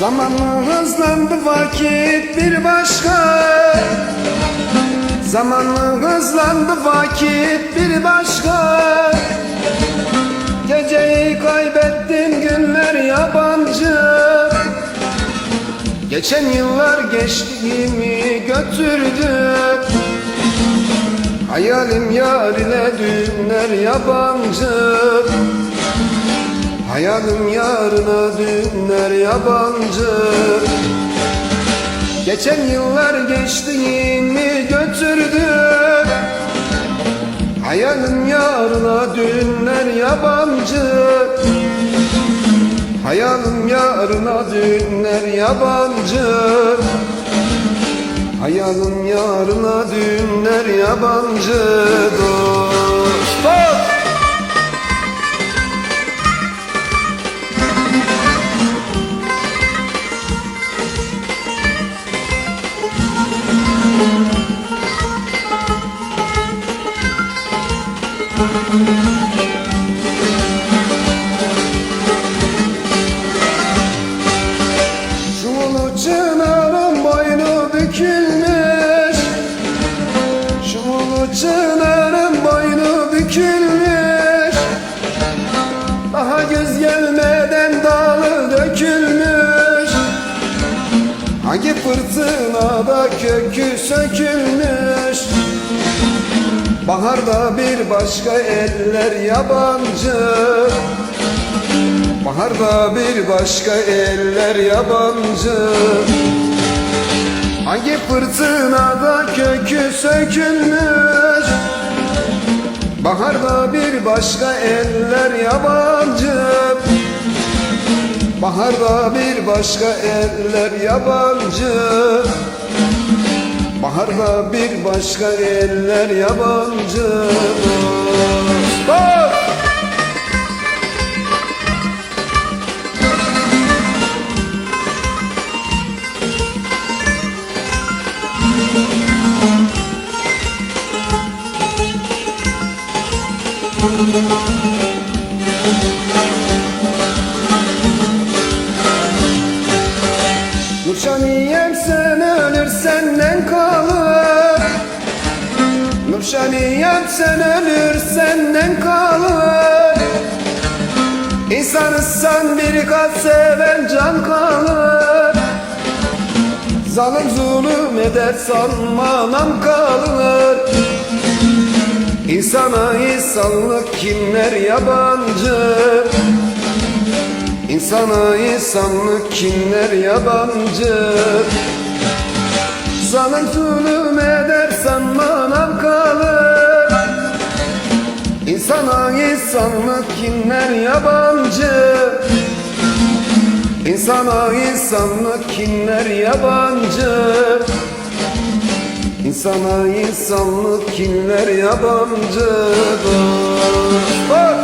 Zamanla hızlandı vakit bir başka. Zamanla hızlandı vakit bir başka. Geceyi kaybettim günler yabancı. Geçen yıllar geçtiğimi götürdü Hayalim yar ile düğünler yabancı. Hayalim yarına dünler yabancı. Geçen yıllar geçtiğimi götürdü. Hayalim yarına dünler yabancı. Hayalim yarına dünler yabancı Hayalim yarına dünler yabancı Dost Daha göz gelmeden dalı dökülmüş. Hangi fırtınada kökü sökülmüş. Baharda bir başka eller yabancı. Baharda bir başka eller yabancı. Hangi fırtınada kökü sökülmüş Baharda bir başka eller yabancı. Baharda bir başka eller yabancı. Baharda bir başka eller yabancı. Dost! Nurşaniyem sen ölürsen ne kalır. Nurşaniyem sen ölürsen ne kalır. İnsansan bir kat seven can kalır. Zalim zulüm eder sanma nam kalır İnsana insanlık kimler yabancı? İnsana insanlık kimler yabancı? Zalim zulüm eder sanma nam kalır. İnsana insanlık kimler yabancı? İnsana insanlık kimler yabancı İnsana insanlık kimler yabancı Dost, dost.